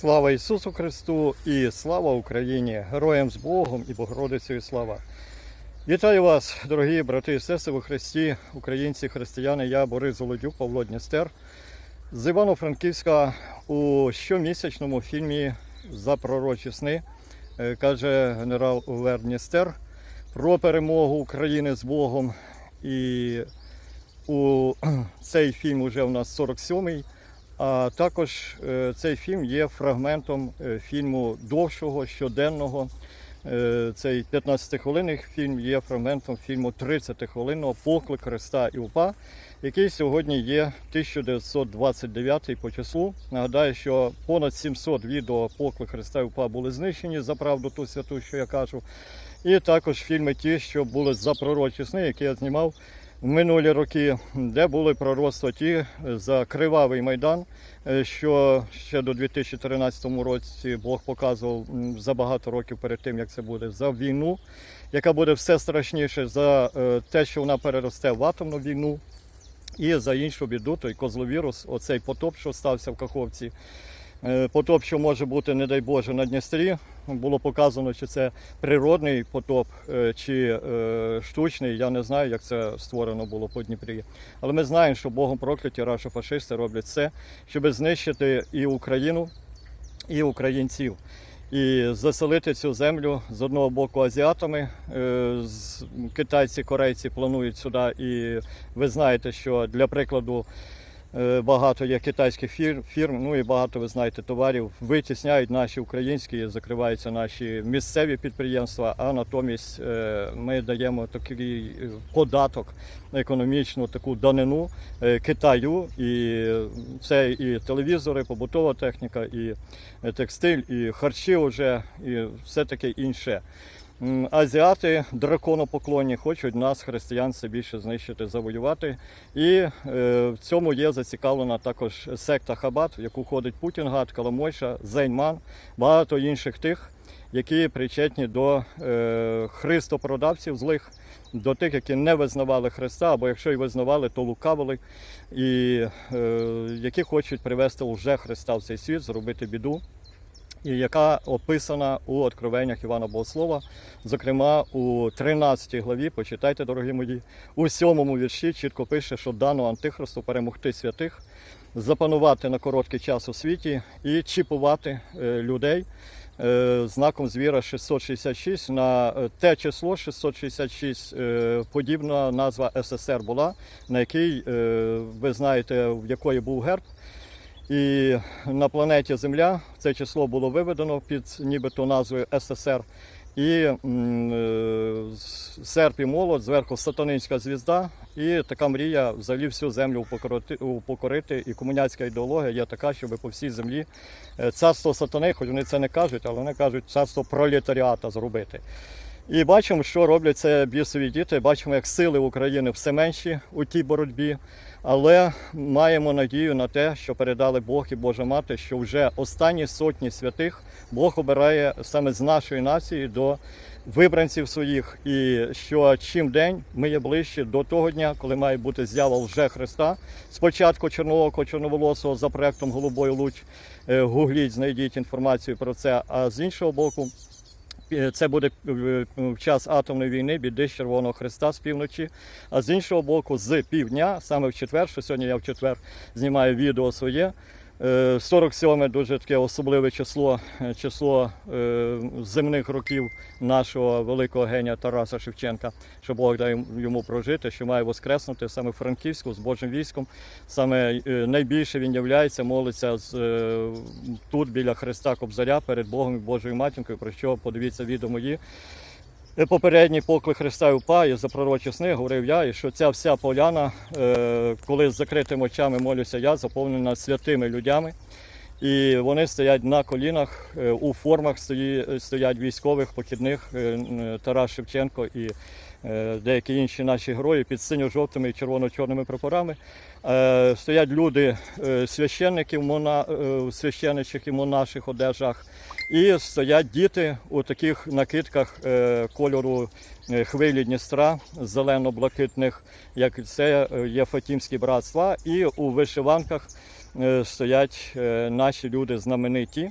Слава Ісусу Христу і слава Україні! Героям з Богом і Богородицею слава! Вітаю вас, дорогі брати і сестри у Христі, українці, християни. Я Борис Золодюк, Павло Дністер з Івано-Франківська у щомісячному фільмі За пророчі сни е, каже генерал Увер Дністер про перемогу України з Богом. І у цей фільм уже у нас 47-й. А також е, цей фільм є фрагментом е, фільму довшого щоденного. Е, Цей 15-хвилинний фільм є фрагментом фільму 30-хвилинного Поклик Христа і УПА, який сьогодні є 1929 по числу. Нагадаю, що понад 700 відео Поклик Христа і УПА були знищені за правду ту святу, що я кажу. І також фільми ті, що були за пророчі які я знімав в минулі роки, де були пророцтва ті за кривавий майдан, е, що ще до 2013 році Бог показував за багато років перед тим, як це буде, за війну, яка буде все страшніше, за е, те, що вона переросте в атомну війну. І за іншу біду, той козловірус, оцей потоп, що стався в Каховці. Е, Потоп, що може бути, не дай Боже, на Дністрі. Було показано, чи це природний потоп, е, чи е, штучний. Я не знаю, як це створено було по Дніпрі. Але ми знаємо, що Богом прокляті рашо фашисти роблять все, щоб знищити і Україну, і українців. І заселити цю землю з одного боку азіатами. е, Китайці, корейці планують сюди. І ви знаєте, що для прикладу Багато є китайських фір- фірм, ну і багато ви знаєте товарів витісняють наші українські, закриваються наші місцеві підприємства. А натомість е, ми даємо такий е, податок, економічну таку данину е, Китаю, і це і телевізори, побутова техніка, і е, текстиль, і харчі вже, і все таке інше. Азіати, драконопоклонні, хочуть нас, християн, все більше знищити, завоювати. І е, в цьому є зацікавлена також секта Хабат, в яку входить Путінгат, Каламойша, Зейнман, багато інших тих, які причетні до е, христопродавців злих, до тих, які не визнавали Христа, або якщо й визнавали, то лукавили, і е, які хочуть привести лже Христа в цей світ, зробити біду яка описана у откровеннях Івана Богослова, зокрема у 13 главі, почитайте, дорогі мої, у сьомому вірші чітко пише, що дано Антихристу перемогти святих, запанувати на короткий час у світі і чіпувати е, людей. е, Знаком звіра 666 на е, те число 666 е, подібна назва СССР була, на якій ви знаєте, в якої був герб. І на планеті Земля це число було виведено під нібито назвою СССР. І е, серп і молот, зверху сатанинська звізда. І така мрія взагалі всю землю упокорити. І комуняцька ідеологія є така, щоб по всій землі е, царство сатани, хоч вони це не кажуть, але вони кажуть царство пролетаріата зробити. І бачимо, що роблять це бісові діти. Бачимо, як сили України все менші у тій боротьбі. Але маємо надію на те, що передали Бог і Божа Мати, що вже останні сотні святих Бог обирає саме з нашої нації до вибранців своїх, і що чим день ми є ближче до того дня, коли має бути з'ява лже Христа. Спочатку чорноокого, чорноволосого за проектом Голубой луч. Е, Гугліть, знайдіть інформацію про це. А з іншого боку, Це буде е, в час атомної війни, біди Червоного Христа з півночі. А з іншого боку, з півдня, саме в четвер, що сьогодні я в четвер знімаю відео своє. Е, 47 дуже таке особливе число, е, число е, земних років нашого великого генія Тараса Шевченка, що Бог дає йому прожити, що має воскреснути саме Франківську з Божим військом. Саме е, найбільше він являється, молиться з, е, тут біля Христа Кобзаря перед Богом і Божою матінкою, про що подивіться відео мої. Е, Попередній поклик Христа і упа і за пророчі сни говорив я, і що ця вся поляна, е, коли з закритими очами молюся я, заповнена святими людьми. І вони стоять на колінах е, у формах стоять військових похідних Тарас Шевченко і деякі інші наші герої під синьо-жовтими і червоно-чорними прапорами. Е, Стоять люди, е, священники в мона, е, в священичих і монаших одежах, і стоять діти у таких накидках е, кольору е, хвилі Дністра, зелено-блакитних, як це е, є Фатімські братства, і у вишиванках е, стоять е, наші люди знамениті.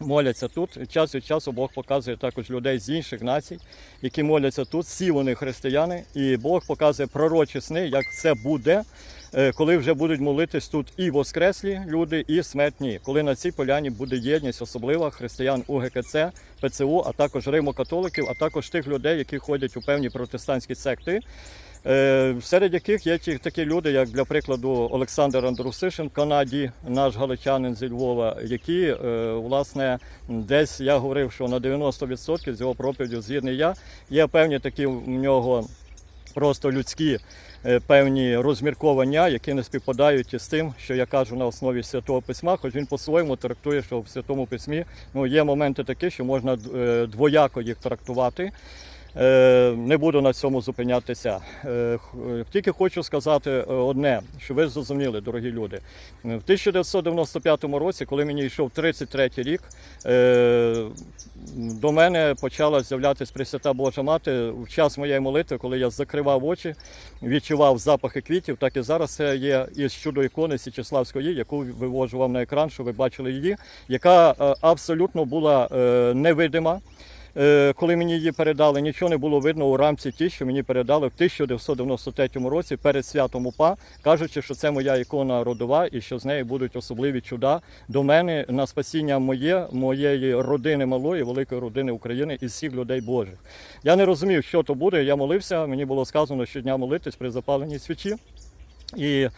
Моляться тут. Час від часу Бог показує також людей з інших націй, які моляться тут. Всі вони християни, і Бог показує пророчі сни, як це буде, е, коли вже будуть молитись тут і воскреслі люди, і смертні. Коли на цій поляні буде єдність, особлива християн УГКЦ, ПЦУ, а також римокатоликів, а також тих людей, які ходять у певні протестантські секти. Е, Серед яких є ті такі люди, як для прикладу Олександр Андрусишин в Канаді, наш галичанин зі Львова, які е, власне десь я говорив, що на 90% з його проповідю згідний я. Є певні такі в нього просто людські е, певні розмірковання, які не співпадають із тим, що я кажу на основі святого письма, хоч він по-своєму трактує, що в святому письмі ну, є моменти такі, що можна двояко їх трактувати. Е, Не буду на цьому зупинятися. Е, е, Тільки хочу сказати одне, що ви зрозуміли, дорогі люди. В 1995 році, коли мені йшов 33 рік, до мене почала з'являтися Пресвята Божа Мати в час моєї молитви, коли я закривав очі, відчував запахи квітів, так і зараз це є із чудо ікони Січеславської, яку вивожу вам на екран, щоб ви бачили її, яка абсолютно була невидима. Е, Коли мені її передали, нічого не було видно у рамці ті, що мені передали в 1993 році перед святом УПА, кажучи, що це моя ікона родова і що з неї будуть особливі чуда до мене на спасіння моє, моєї родини малої, великої родини України і всіх людей Божих. Я не розумів, що то буде. Я молився. Мені було сказано щодня молитись при запаленні свічі. І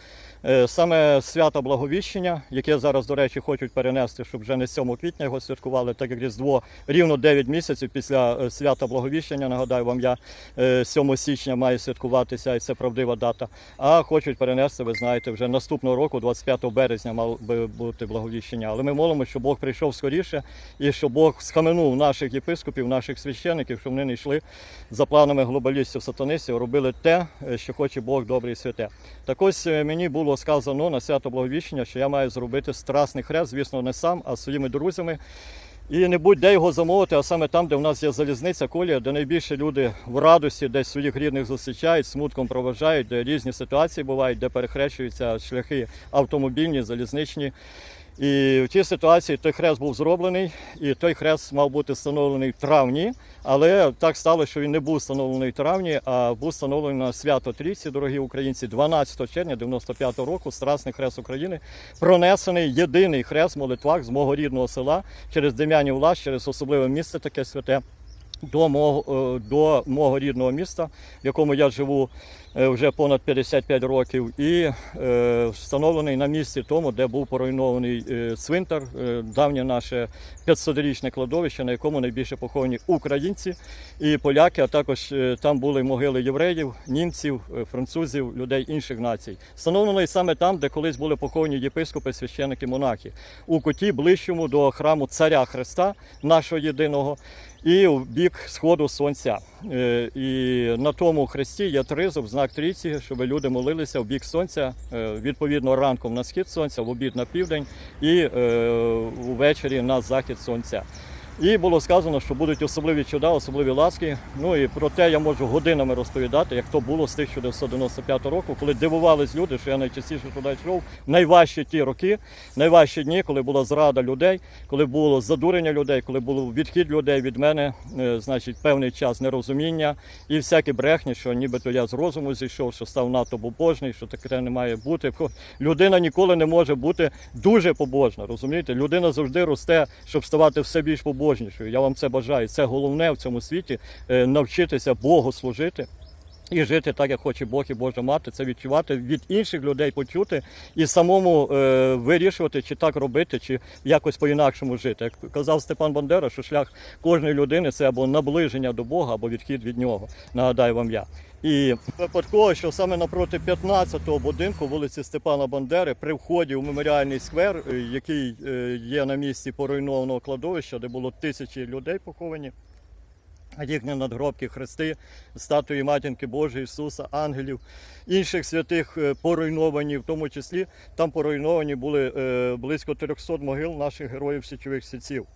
саме свято Благовіщення, яке зараз, до речі, хочуть перенести, щоб вже не 7 квітня його святкували, так як Різдво рівно 9 місяців після е, свята Благовіщення. Нагадаю вам, я е, 7 січня має святкуватися, і це правдива дата. А хочуть перенести, ви знаєте, вже наступного року, 25 березня, мав би бути благовіщення. Але ми молимося, щоб Бог прийшов скоріше і щоб Бог схаменув наших єпископів, наших священиків, щоб вони не йшли за планами глобалістів, сатанистів, робили те, е, що хоче Бог добре і святе. Так ось е, мені було сказано на свято Благовіщення, що я маю зробити страсний хрест, звісно, не сам, а своїми друзями. І не будь-де його замовити, а саме там, де в нас є залізниця, колія, де найбільше люди в радості, десь своїх рідних зустрічають, смутком проважають, де різні ситуації бувають, де перехрещуються шляхи автомобільні, залізничні. І в цій ситуації той хрест був зроблений, і той хрест мав бути встановлений в травні, але так стало, що він не був встановлений в травні, а був встановлений на свято Трійці, дорогі українці, 12 червня 95 року, Страсний хрест України, пронесений єдиний хрест молитвах з мого рідного села через Дем'янів Лас, через особливе місце таке святе. До мого, е, до мого рідного міста, в якому я живу е, вже понад 55 років, і е, встановлений на місці тому, де був поруйнований цвинтар, давнє наше 500-річне кладовище, на якому найбільше поховані українці і поляки, а також там були могили євреїв, німців, французів, людей інших націй. Встановлений саме там, де колись були поховані єпископи, священики, монахи, у куті ближчому до храму Царя Христа, нашого єдиного і в бік сходу сонця. Е, І на тому хресті є тризуб, знак трійці, щоб люди молилися в бік сонця, е, відповідно ранком на схід сонця, в обід на південь і ввечері увечері на захід сонця. І було сказано, що будуть особливі чуда, особливі ласки. Ну і про те я можу годинами розповідати, як то було з 1995 року, коли дивувались люди, що я найчастіше туди йшов. Найважчі ті роки, найважчі дні, коли була зрада людей, коли було задурення людей, коли було відхід людей від мене, е, значить, певний час нерозуміння і всякі брехні, що нібито я з розуму зійшов, що став надто побожний, що таке не має бути. Людина ніколи не може бути дуже побожна. Розумієте, людина завжди росте, щоб ставати все більш побожнішою. Я вам це бажаю. Це головне в цьому світі е, навчитися Богу служити. І жити так, як хоче Бог і Божа мати, це відчувати від інших людей, почути і самому е, вирішувати, чи так робити, чи якось по-інакшому жити. Як казав Степан Бандера, що шлях кожної людини це або наближення до Бога, або відхід від нього. Нагадаю вам я. І випадково, що саме напроти 15-го будинку вулиці Степана Бандери, при вході у меморіальний сквер, е, який е, є на місці поруйнованого кладовища, де було тисячі людей поховані. Їхні надгробки, хрести, статуї Матінки Божої, Ісуса, ангелів, інших святих е, поруйновані, в тому числі там поруйновані були е, близько 300 могил наших героїв січових сільців,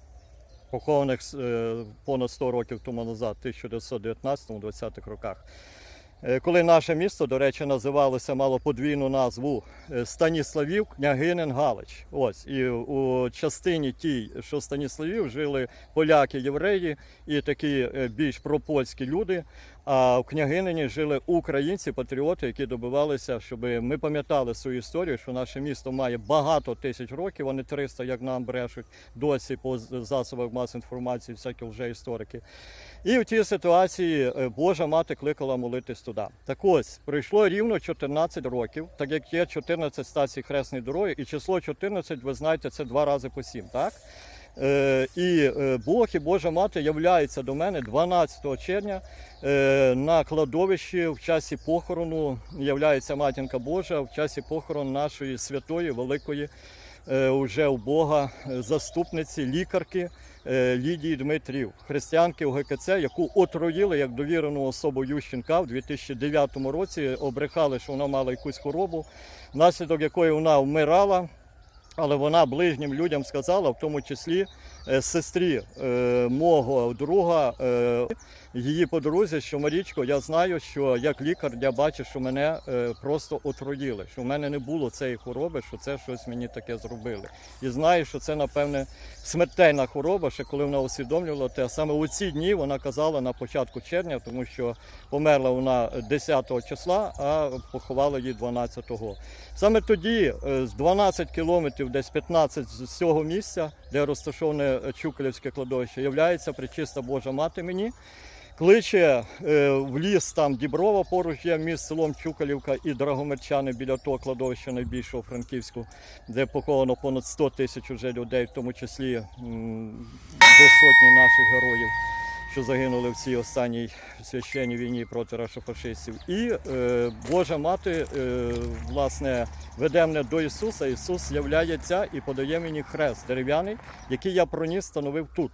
похованих е, понад 100 років тому назад, 1919-20-х роках. Е, Коли наше місто, до речі, називалося, мало подвійну назву е, Станіславів, княгинин Галич. Ось і у частині тій, що Станіславів, жили поляки, євреї і такі е, більш пропольські люди. А в княгинині жили українці, патріоти, які добивалися, щоб ми пам'ятали свою історію, що наше місто має багато тисяч років, а не 300, як нам брешуть досі по засобах масової інформації, всякі вже історики. І в тій ситуації е, Божа мати кликала молитись туди. Так ось пройшло рівно 14 років, так як є 14 стацій хресної дороги, і число 14, ви знаєте, це два рази по сім, так? Е, і е, Бог і Божа мати являються до мене 12 червня е, на кладовищі в часі похорону. Являється матінка Божа в часі похорону нашої святої великої уже у Бога заступниці, лікарки Лідії Дмитрів, християнки УГКЦ, яку отруїли як довірену особу Ющенка в 2009 році. Обрехали, що вона мала якусь хворобу, внаслідок якої вона вмирала. Але вона ближнім людям сказала, в тому числі е, сестрі е, мого друга, е, її подрузі, що Марічко, я знаю, що як лікар я бачу, що мене просто отруїли, що в мене не було цієї хвороби, що це щось мені таке зробили. І знаю, що це, напевне, смертельна хвороба, ще коли вона усвідомлювала те. Саме у ці дні вона казала на початку червня, тому що померла вона 10 числа, а поховали її 12-го. Саме тоді, з 12 кілометрів, десь 15 з цього місця, де розташоване Чуколівське кладовище, являється причиста Божа мати мені. Кличе е, в ліс там Діброва поруч є між селом Чукалівка і Драгомирчани біля того кладовища найбільшого Франківську, де поховано понад 100 тисяч уже людей, в тому числі до сотні наших героїв, що загинули в цій останній священній війні проти рашофашистів. І е, Божа мати е, власне веде мене до Ісуса. Ісус з'являється і подає мені хрест дерев'яний, який я проніс, становив тут.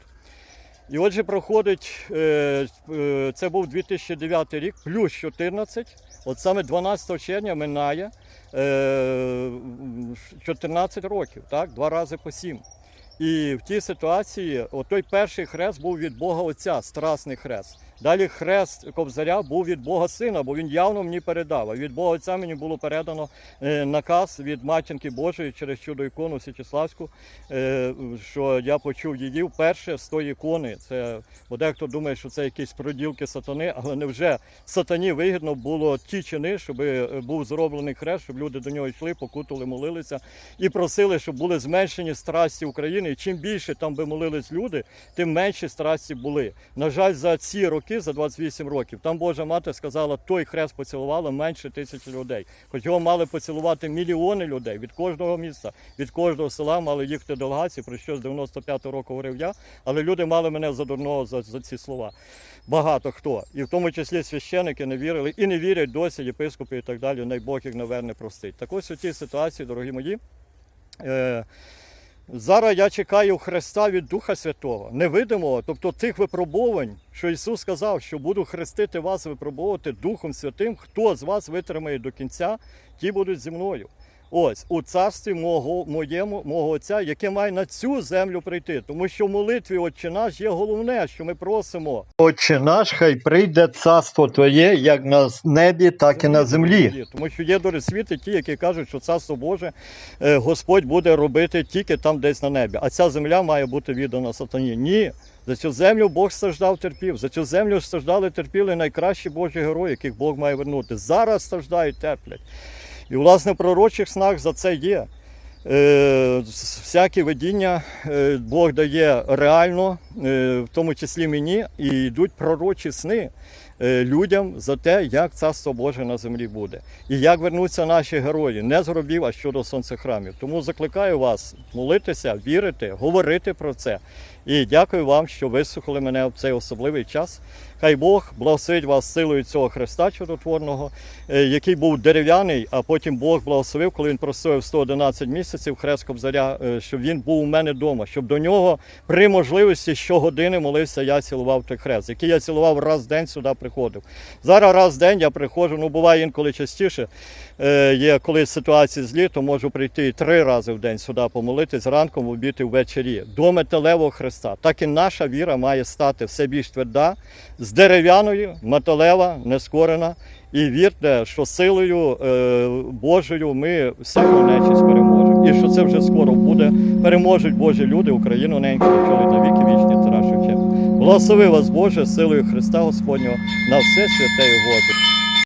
І отже, проходить, е, е, це був 2009 рік, плюс 14. От саме 12 червня минає е, 14 років, так, два рази по сім. І в тій ситуації, той перший хрест був від Бога Отця, страсний хрест. Далі хрест Кобзаря був від Бога Сина, бо він явно мені передав. А від Бога Отця мені було передано е, наказ від матінки Божої через чудо ікону Січеславську, е, що я почув її вперше з тої ікони. Це бо дехто думає, що це якісь проділки сатани, але невже сатані вигідно було ті чини, щоб е, був зроблений хрест, щоб люди до нього йшли, покутали, молилися і просили, щоб були зменшені страсті України. І чим більше там би молились люди, тим менші страсті були. На жаль, за ці роки, за 28 років, там Божа мати сказала, той хрест поцілувало менше тисячі людей. Хоч його мали поцілувати мільйони людей від кожного міста, від кожного села мали їхати делегації, про що з 95-го року говорив я. Але люди мали мене за дурного за, за ці слова. Багато хто, і в тому числі священики не вірили і не вірять досі, єпископи і так далі. Най Бог їх наверне простить. Так ось у цій ситуації, дорогі мої. Е, Зараз я чекаю Христа від Духа Святого, невидимого, тобто тих випробувань, що Ісус сказав, що буду хрестити вас, випробовувати Духом Святим. Хто з вас витримає до кінця, ті будуть зі мною. Ось у царстві мого, моєму, мого Отця, яке має на цю землю прийти. Тому що в молитві Отче наш є головне, що ми просимо. Отче наш, хай прийде царство Твоє, як на небі, так і на землі. Тому що є до світи ті, які кажуть, що царство Боже е, Господь буде робити тільки там, десь на небі. А ця земля має бути віддана сатані. Ні. За цю землю Бог страждав, терпів. За цю землю страждали, терпіли найкращі Божі герої, яких Бог має вернути. Зараз страждають, терплять. І, власне, в пророчих снах за це є. Е, всякі видіння е, Бог дає реально, е, в тому числі мені, і йдуть пророчі сни людям за те, як царство Боже на землі буде. І як вернуться наші герої, не з гробів, а щодо сонцехрамів. Тому закликаю вас молитися, вірити, говорити про це. І дякую вам, що вислухали мене в цей особливий час. Хай Бог благословить вас силою цього Христа чудотворного, е, який був дерев'яний, а потім Бог благословив, коли він простояв 111 місяців хрест Кобзаря, е, щоб він був у мене вдома, щоб до нього при можливості щогодини молився, я цілував той хрест, який я цілував раз в день сюди приходив. Зараз раз в день я приходжу, ну буває інколи частіше. Е, є коли ситуації злі, то можу прийти три рази в день сюди помолитись ранком, в обід і ввечері. До металевого Христа. Так і наша віра має стати все більш тверда, з дерев'яною, металева, нескорена. І вірте, що силою е, Божою ми всяку нечість переможемо. І що це вже скоро буде. Переможуть Божі люди, Україну неньку очолить на віки вічні Тарас Шевченко. Благослови вас Боже, силою Христа Господнього на все святе і Боже.